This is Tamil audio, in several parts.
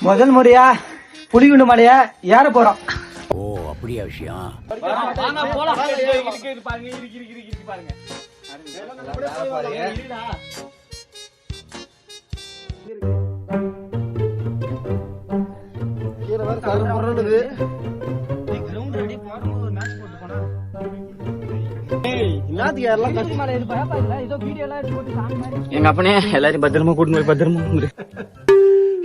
முதல் முறையா புலிகுண்டு மலைய ஏற போறோம். எங்க அப்பனே எல்லாரையும் பத்திரமா கூட்டிட்டு போய் பத்திரமா.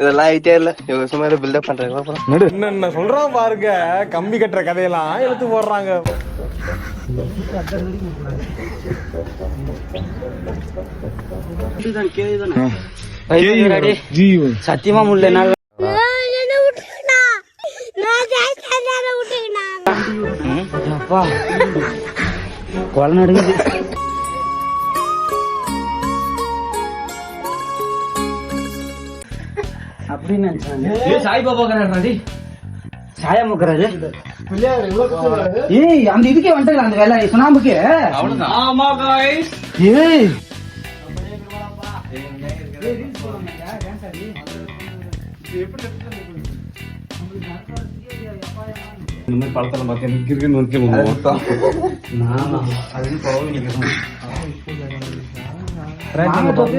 இதெல்லாம் ஆயிட்டே இல்ல. இவங்க சும்மா பில்டப் பண்றாங்க. என்னென்ன சொல்றான் பாருங்க. கம்பி கட்டுற கதையெல்லாம் எடுத்து போடுறாங்க. சத்தியமா முடியல கொலை நடுங்குது அப்படின்னு நினைச்சாங்க. சாய்பாபா கராடி சாயம் முக்கிறாரு ஏய் அந்த இதுக்கே வந்துட்டாங்க அந்த வேலை. சுனாம்புக்கு ஆமா ஏய். இந்த மாதிரி படத்துல பார்த்து எனக்கு இருக்குன்னு வந்து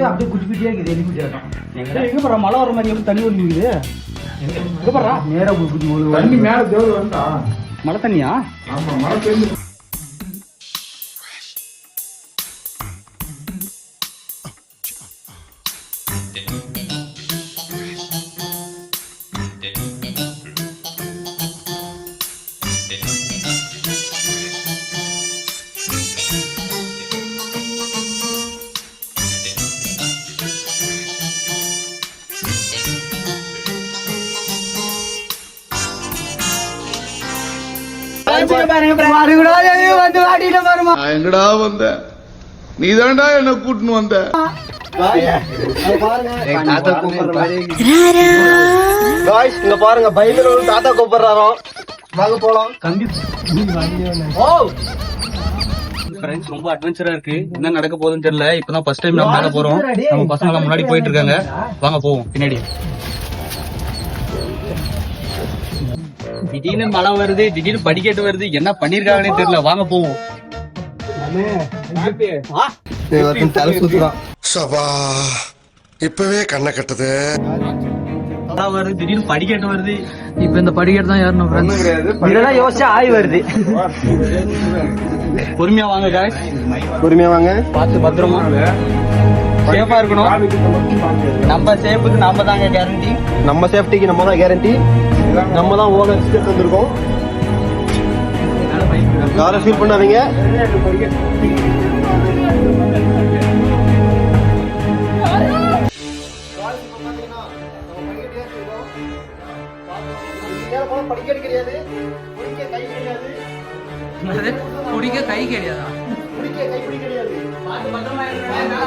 அப்படியே குட்டி குட்டியா இருக்குது எலி குட்டியாட்டம் எங்க போறா மழை வர மாதிரி எப்படி தண்ணி ஒலிக்குது எங்க? போறா நேரா குட்டி குட்டி ஒழுகு தண்ணி மேல தேவை வந்தா மழை தண்ணியா? ஆமா மழை பெய்யுது. எங்கடா வந்த? நீ தாண்டா என்ன கூட்டின்னு வந்த? இங்க பாருங்க. ஒரு தாத்தா கூப்பிடுறாரோ? வாங்க போலாம். ஃப்ரெண்ட்ஸ் ரொம்ப அட்வென்ச்சரா இருக்கு. என்ன நடக்க போகுதுன்னு தெரியல. இப்பதான் ஃபர்ஸ்ட் டைம் நம்ம மேல போறோம். நம்ம பசங்க எல்லாம் முன்னாடி போயிட்டு இருக்காங்க. வாங்க போவோம். பின்னாடி. திடீர்னு மழை வருது திடீர்னு படிக்கட்டு வருது என்ன பண்ணிருக்காங்கன்னே தெரியல. வாங்க போவோம். தலை சுத்துறான். சபா இப்பவே கண்ணை கட்டுது. மழை வருது திடீர்னு படிக்கட்டு வருது. இப்ப இந்த படிக்கட்டு தான் ஏறணும் இதெல்லாம் யோசிச்சா ஆய் வருது. பொறுமையா வாங்க பொறுமையா வாங்க. பார்த்து பத்திரமா சேஃபா இருக்கணும். நம்ம சேஃபுக்கு நாம தாங்க கேரண்டி நம்ம சேஃப்டிக்கு நம்ம தான் கேரண்டி நம்ம தான் ஓனர் ரிஸ்க் வந்திருக்கோம் யாரும் ஃபீல் பண்ணாதீங்க. கிடையாது குடிக்க கை கிடையாது? குடிக்க கை கிடையாதா குடிக்க கை பிடி கிடையாது ரெண்டு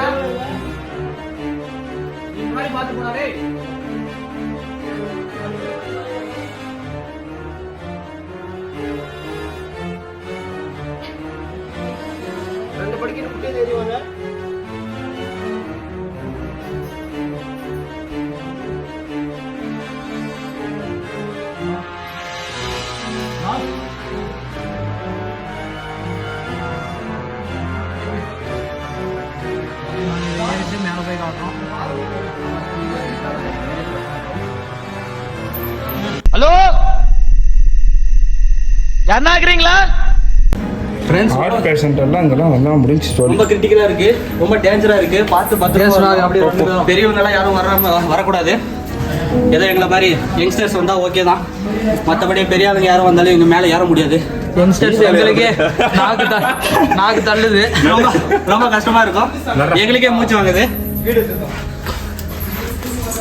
ஹலோ? யாருன்னா இருக்கிறீங்களா? ஃப்ரெண்ட்ஸ் ஹார்ட் பேஷண்ட் எல்லாம் அங்கெல்லாம் எல்லாம் முடிஞ்சு ரொம்ப கிரிட்டிக்கலா இருக்கு. ரொம்ப டேஞ்சரா இருக்கு. பார்த்து பத்திரமா பெரியவங்க எல்லாம் யாரும் வர வரக்கூடாது. ஏதோ எங்களை மாதிரி யங்ஸ்டர்ஸ் வந்தா ஓகே தான். மற்றபடி பெரியவங்க யாரும் வந்தாலும் எங்க மேல ஏற முடியாது. யங்ஸ்டர்ஸ் எங்களுக்கே நாக்கு த- நாக்கு தள்ளுது. ரொம்ப ரொம்ப கஷ்டமா இருக்கும். எங்களுக்கே மூச்சு வாங்குது.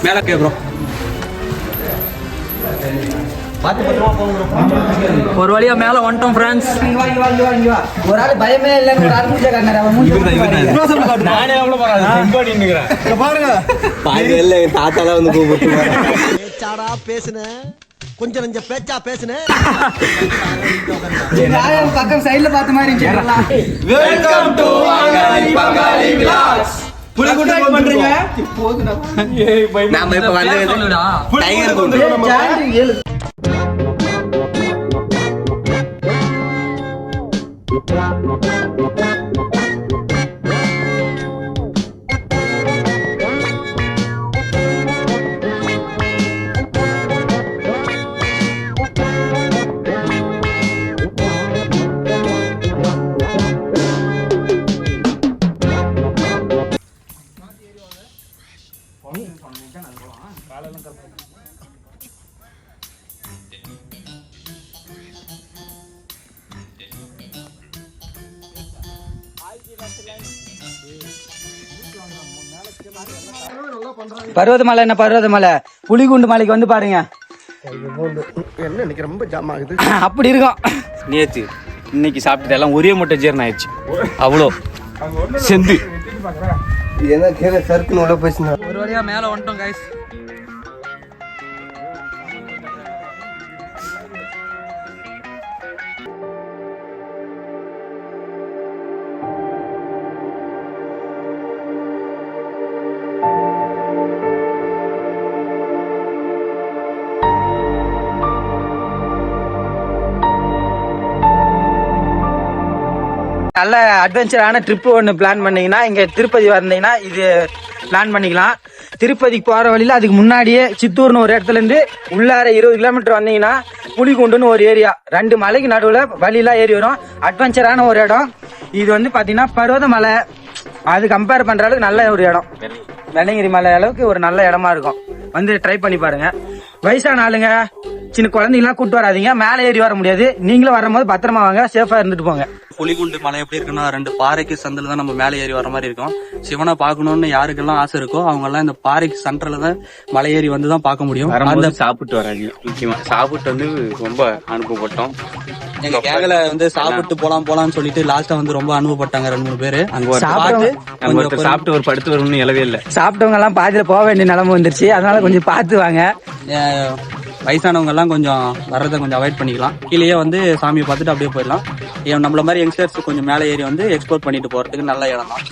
மேல கே ப்ரோ பார்த்து பத்திரமா போங்க ஒரு வழியா மேல வந்துட்டோம் ஃப்ரெண்ட்ஸ். ஒரு ஆள் பயமே இல்லைன்னு ஒரு ஆள் மூஞ்ச காட்டினாரு. அவன் மூஞ்சி பாருங்க. நானே எவ்வளவு போறாது செம்பா நின்னுக்கிறேன் பாருங்க. பாருங்க இல்ல தாத்தா தான் வந்து கூப்பிட்டு பேச்சாடா பேசுன. கொஞ்சம் நஞ்ச பேச்சா பேசுன. எங்க ஆயா பக்கம் சைடுல பார்த்த மாதிரி இருந்துச்சு. வெல்கம் டு பங்காளி விலாஸ் பண்றீங்க? நாம இப்ப வந்து டைகர் கொண்டு பர்வதமலை என்ன பர்வதமலை புலிகுண்டு மலைக்கு வந்து பாருங்க. என்ன இன்னைக்கு ரொம்ப ஜாம் ஆகுது. அப்படி இருக்கும். நேத்து இன்னைக்கு சாப்பிட்டது எல்லாம் ஒரே முட்டை ஜீரணம் ஆயிடுச்சு. அவ்வளோ. செந்து. என்ன கீழே சறுக்குன்னு உள்ள போச்சுன்னா ஒரு வழியா மேல வந்துட்டோம் கைஸ் நல்ல அட்வென்ச்சரான ட்ரிப்பு ஒன்று பிளான் பண்ணிங்கன்னா இங்கே திருப்பதி வந்தீங்கன்னா இது பிளான் பண்ணிக்கலாம். திருப்பதிக்கு போகிற வழியில் அதுக்கு முன்னாடியே சித்தூர்னு ஒரு இடத்துலேருந்து உள்ளார இருபது கிலோமீட்டர் வந்தீங்கன்னா புலிகுண்டுன்னு ஒரு ஏரியா ரெண்டு மலைக்கு நடுவில் வழியெலாம் ஏறி வரும். அட்வென்ச்சரான ஒரு இடம். இது வந்து பார்த்தீங்கன்னா பர்வதமலை அது கம்பேர் பண்ணுற அளவுக்கு நல்ல ஒரு இடம். வெள்ளங்கிரி மலை அளவுக்கு ஒரு நல்ல இடமா இருக்கும். வந்து ட்ரை பண்ணி பாருங்க. வயசான ஆளுங்க சின்ன குழந்தைங்களாம் கூட்டு வராதீங்க. மேலே ஏறி வர முடியாது. நீங்களும் வரும்போது பத்திரமா வாங்க. சேஃபா இருந்துட்டு போங்க. புலிகுண்டு மலை எப்படி இருக்குன்னா ரெண்டு பாறைக்கு சந்தில தான் நம்ம மேலே ஏறி வர மாதிரி இருக்கும். சிவனை பார்க்கணும்னு யாருக்கெல்லாம் ஆசை இருக்கோ அவங்க எல்லாம் இந்த பாறைக்கு சென்டர்ல தான் மலை ஏறி வந்து தான் பார்க்க முடியும். அந்த சாப்பிட்டு வராங்க. முக்கியமா சாப்பிட்டு வந்து ரொம்ப அனுப்பப்பட்டோம் எங்க கேங்கல வந்து சாப்பிட்டு போலாம் போலாம்னு சொல்லிட்டு லாஸ்டா வந்து ரொம்ப அனுபவப்பட்டாங்க ரெண்டு மூணு பேரு. அங்க ஒரு சாப்பிட்டு சாப்பிட்டு ஒரு படுத்து வரும்னு இலவே இல்லை. சாப்பிட்டவங்க எல்லாம் பாதியில போக வேண்டிய நிலைமை வந்துருச்சு. அதனால கொஞ்சம் பார்த்து வாங்க. வயசானவங்கெல்லாம் வயசானவங்க எல்லாம் கொஞ்சம் வர்றதை கொஞ்சம் அவாய்ட் பண்ணிக்கலாம். கீழேயே வந்து சாமியை பார்த்துட்டு அப்படியே போயிடலாம். நம்மள மாதிரி யங்ஸ்டர்ஸ் கொஞ்சம் மேலே ஏறி வந்து எக்ஸ்ப்ளோர் பண்ணிட்டு போறதுக்கு நல்ல இடம் தான்.